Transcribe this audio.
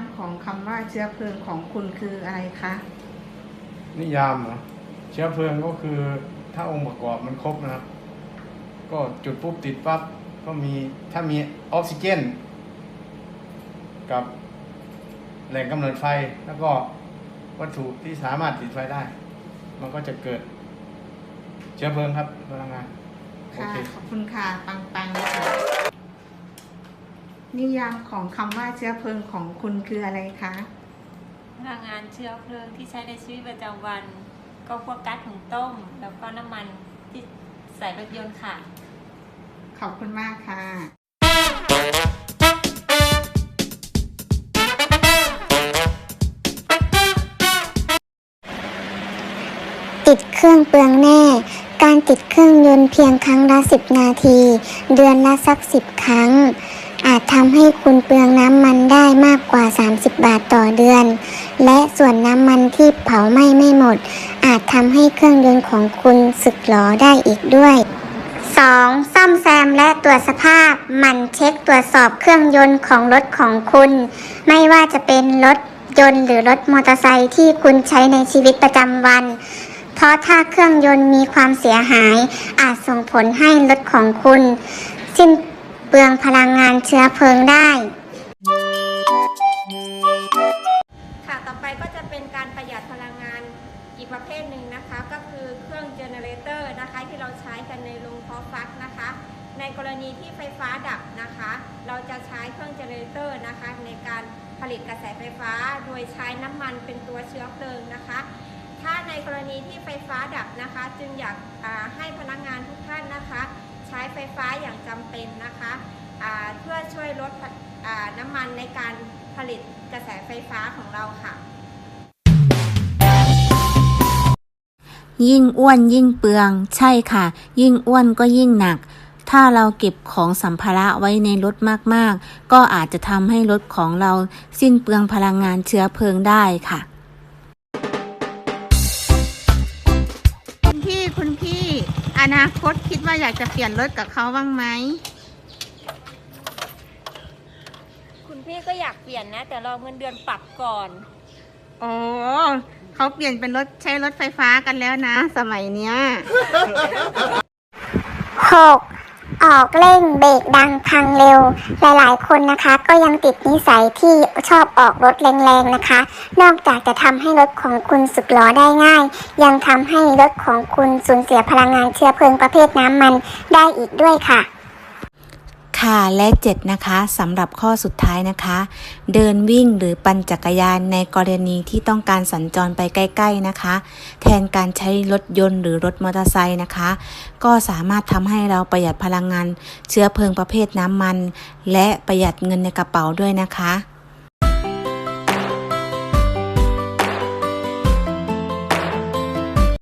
เชื้อเพลิงของคุณคืออะไรคะ นิยามเหรอเชื้อเพลิงก็คือถ้าองค์ประกอบมันครบนะครับ ก็จุดปุ๊บติดปั๊บก็มีถ้ามีออกซิเจน กับแหล่งกำเนิดไฟแล้วก็วัตถุที่สามารถติดไฟได้ มันก็จะเกิดเชื้อเพลิงครับพลังงานโอค่ะ เค ขอบคุณค่ะ ปังปังๆค่ะ นิยามของคำว่าเชื้อเพลิงของคุณคืออะไรคะ พลังงานเชื้อเพลิงที่ใช้ในชีวิตประจำวัน ก็พวกก๊าซหุงต้ม แล้วก็น้ำมันที่ใส่รถยนต์ค่ะ ขอบคุณมากค่ะ ติดเครื่องเปลืองแน่ การติดเครื่องยนต์เพียงครั้งละ 10 นาที เดือนละสัก 10 ครั้งอาจ ทำให้คุณเปลืองน้ำมันได้มากกว่า 30 บาทต่อเดือน และส่วนน้ำมันที่เผาไหม้ไม่หมด อาจทำให้เครื่องยนต์ของคุณสึกหรอได้อีกด้วย 2. ซ่อมแซมและตรวจสภาพ มันเช็คตรวจสอบเครื่องยนต์ของรถของคุณ ไม่ว่าจะเป็นรถยนต์หรือรถมอเตอร์ไซค์ที่คุณใช้ในชีวิตประจำวัน เพราะถ้าเครื่องยนต์มีความเสียหาย อาจส่งผลให้รถของคุณ สิ้น เปลืองพลังงานเชื้อเพลิงได้ ค่ะ ต่อไปก็จะเป็นการประหยัดพลังงานอีกประเภทหนึ่งนะคะ ก็คือเครื่องเจเนเรเตอร์นะคะที่เราใช้กันในโรงเพาะฟักนะคะ ในกรณีที่ไฟฟ้าดับนะคะ เราจะใช้เครื่องเจเนเรเตอร์นะคะ ในการผลิตกระแสไฟฟ้า โดยใช้น้ำมันเป็นตัวเชื้อเพลิงนะคะถ้าในกรณีที่ไฟฟ้าดับนะคะ จึงอยากให้พนักงานทุกท่านนะคะ ใช้ไฟฟ้าอย่างจำเป็นนะคะเพื่อช่วยลดน้ำมันในการผลิตกระแสไฟฟ้าของเราค่ะ ยิ่งอ้วนยิ่งเปลืองใช่ค่ะ ยิ่งอ้วนก็ยิ่งหนัก ถ้าเราเก็บของสัมภาระไว้ในรถมากๆ ก็อาจจะทำให้รถของเราสิ้นเปลืองพลังงานเชื้อเพลิงได้ค่ะ อนาคตคิดว่าอยากจะเปลี่ยนรถกับเขาบ้างไหม คุณพี่ก็อยากเปลี่ยนนะ แต่รอเงินเดือนปรับก่อน โอ้เขาเปลี่ยนเป็นรถใช้รถไฟฟ้ากันแล้วนะ สมัยเนี้ย 6. ออกเร่งเบรกดังพังเร็ว หลายๆ คนนะคะ ก็ยังติดนิสัยที่ชอบออกรถแรงๆนะคะ นอกจากจะทำให้รถของคุณสึกหรอได้ง่าย ยังทำให้รถของคุณสูญเสียพลังงานเชื้อเพลิงประเภทน้ำมันได้อีกด้วยค่ะ ค่ะและ 7 นะคะสำหรับข้อสุดท้ายนะคะ เดินวิ่งหรือปั่นจักรยานในกรณีที่ต้องการสัญจรไปใกล้ๆนะคะ แทนการใช้รถยนต์หรือรถมอเตอร์ไซค์นะคะ ก็สามารถทำให้เราประหยัดพลังงาน เชื้อเพลิงประเภทน้ำมัน และประหยัดเงินในกระเป๋าด้วยนะคะ